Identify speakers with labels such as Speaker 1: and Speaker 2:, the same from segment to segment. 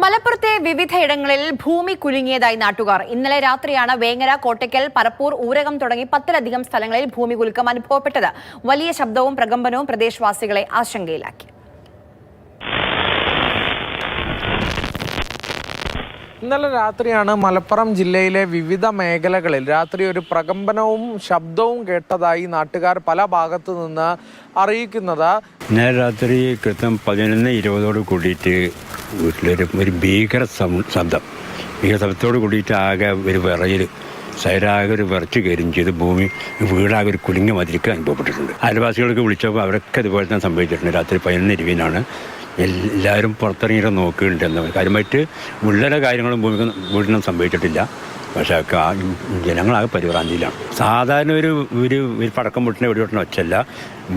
Speaker 1: മലപ്പുറത്തെ വിവിധയിടങ്ങളിൽ ഭൂമി കുലുങ്ങിയതായി നാട്ടുകാർ. ഇന്നലെ രാത്രിയാണ് വേങ്ങര കോട്ടയ്ക്കൽ പരപ്പൂർ ഊരകം തുടങ്ങി പത്തിലധികം സ്ഥലങ്ങളിൽ ഭൂമി കുലുക്കം അനുഭവപ്പെട്ടത്. വലിയ ശബ്ദവും പ്രകമ്പനവും പ്രദേശവാസികളെ ആശങ്കയിലാക്കി.
Speaker 2: ഇന്നലെ രാത്രിയാണ് മലപ്പുറം ജില്ലയിലെ വിവിധ മേഖലകളിൽ രാത്രി ഒരു പ്രകമ്പനവും ശബ്ദവും കേട്ടതായി നാട്ടുകാർ പല ഭാഗത്തു നിന്ന് അറിയിക്കുന്നത്.
Speaker 3: ഇന്നലെ രാത്രി കൃത്യം പതിനൊന്ന് ഇരുപതോട് കൂടിയിട്ട് വീട്ടിലൊരു ഒരു ഭീകര ശബ്ദം. ഭീകര ശബ്ദത്തോട് കൂടിയിട്ട് ആകെ ഒരു വിറയിൽ സൈഡാകെ ഒരു വിറച്ച് കയറും ചെയ്ത് ഭൂമി വീടാകെ ഒരു കുലുങ്ങി മതിരിക്ക് അനുഭവപ്പെട്ടിട്ടുണ്ട്. അയൽവാസികൾക്ക് വിളിച്ചപ്പോൾ അവരൊക്കെ ഇതുപോലെ തന്നെ സംഭവിച്ചിട്ടുണ്ട്. രാത്രി പതിനൊന്ന് ഇരുപതിനാണ് എല്ലാവരും പുറത്തിറങ്ങിയിട്ട് നോക്കുന്നുണ്ട് എന്ന് കാര്യമായിട്ട് ഉള്ളല കാര്യങ്ങളും ഭൂമിക്ക് വീട്ടിനും സംഭവിച്ചിട്ടില്ല. പക്ഷേ ജനങ്ങളാകെ പരിഭ്രാന്തിയിലാണ്. സാധാരണ ഒരു ഒരു ഒരു പടക്കം പൊട്ടിനെ പൊട്ടണ ഒച്ചല്ല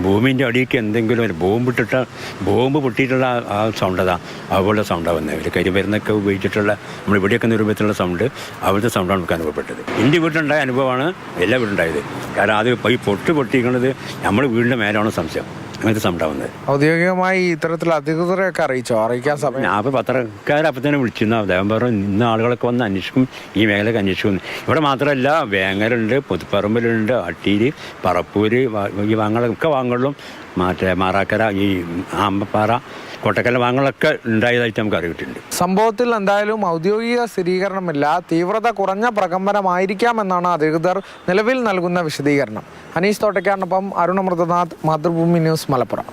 Speaker 3: ഭൂമിന്റെ അടിയിലേക്ക് എന്തെങ്കിലും ഒരു ബോംബ് ഇട്ടിട്ട ബോംബ് പൊട്ടിയിട്ടുള്ള ആ- സൗണ്ട് അതാ അതുപോലെ സൗണ്ടാണ് വന്നത് ഒരു കരിമരുന്നൊക്കെ ഉപയോഗിച്ചിട്ടുള്ള നമ്മൾ ഇവിടെയൊക്കെ രൂപത്തിലുള്ള സൗണ്ട് അവിടുത്തെ സൗണ്ടാണ് നമുക്ക് അനുഭവപ്പെട്ടത്. എന്റെ വീട്ടിലുണ്ടായ അനുഭവമാണ് എല്ലാ വീടുണ്ടായത് കാരണം അത് ഈ പൊട്ട് പൊട്ടിക്കുന്നത് നമ്മൾ വീടിന്റെ മേലാണ് സംശയം. അങ്ങനത്തെ സംഭവം
Speaker 2: ഔദ്യോഗികമായി ഇത്തരത്തിൽ അധികൃതരെയൊക്കെ അറിയിച്ചോ? അറിയിക്കാൻ സമയം.
Speaker 3: ഞാൻ ഇപ്പൊ പത്രക്കാരെ അപ്പം തന്നെ വിളിച്ചിരുന്നു. അദ്ദേഹം പറഞ്ഞു ഇന്ന ആളുകളൊക്കെ വന്ന് അന്വേഷിക്കും ഈ മേഖലയൊക്കെ അന്വേഷിക്കും ഇവിടെ മാത്രമല്ല വേങ്ങലുണ്ട് പുതുപ്പറമ്പിലുണ്ട് അട്ടീര് പറപ്പൂര് ഈ വാങ്ങളൊക്കെ വാങ്ങലും മറ്റേ മാറാക്കര ഈ ആമ്പപ്പാറ കൊട്ടക്കല വാങ്ങലൊക്കെ ഉണ്ടായതായിട്ട് നമുക്ക് അറിയിട്ടുണ്ട്
Speaker 2: സംഭവത്തിൽ എന്തായാലും ഔദ്യോഗിക സ്ഥിരീകരണമില്ല. തീവ്രത കുറഞ്ഞ പ്രകമ്പനമായിരിക്കാമെന്നാണ് അധികൃതർ നിലവിൽ നൽകുന്ന വിശദീകരണം. അനീഷ് തോട്ടയ്ക്കാരനൊപ്പം അരുണമൃതനാഥ് മാതൃഭൂമി ന്യൂസ് മലപ്പുറം.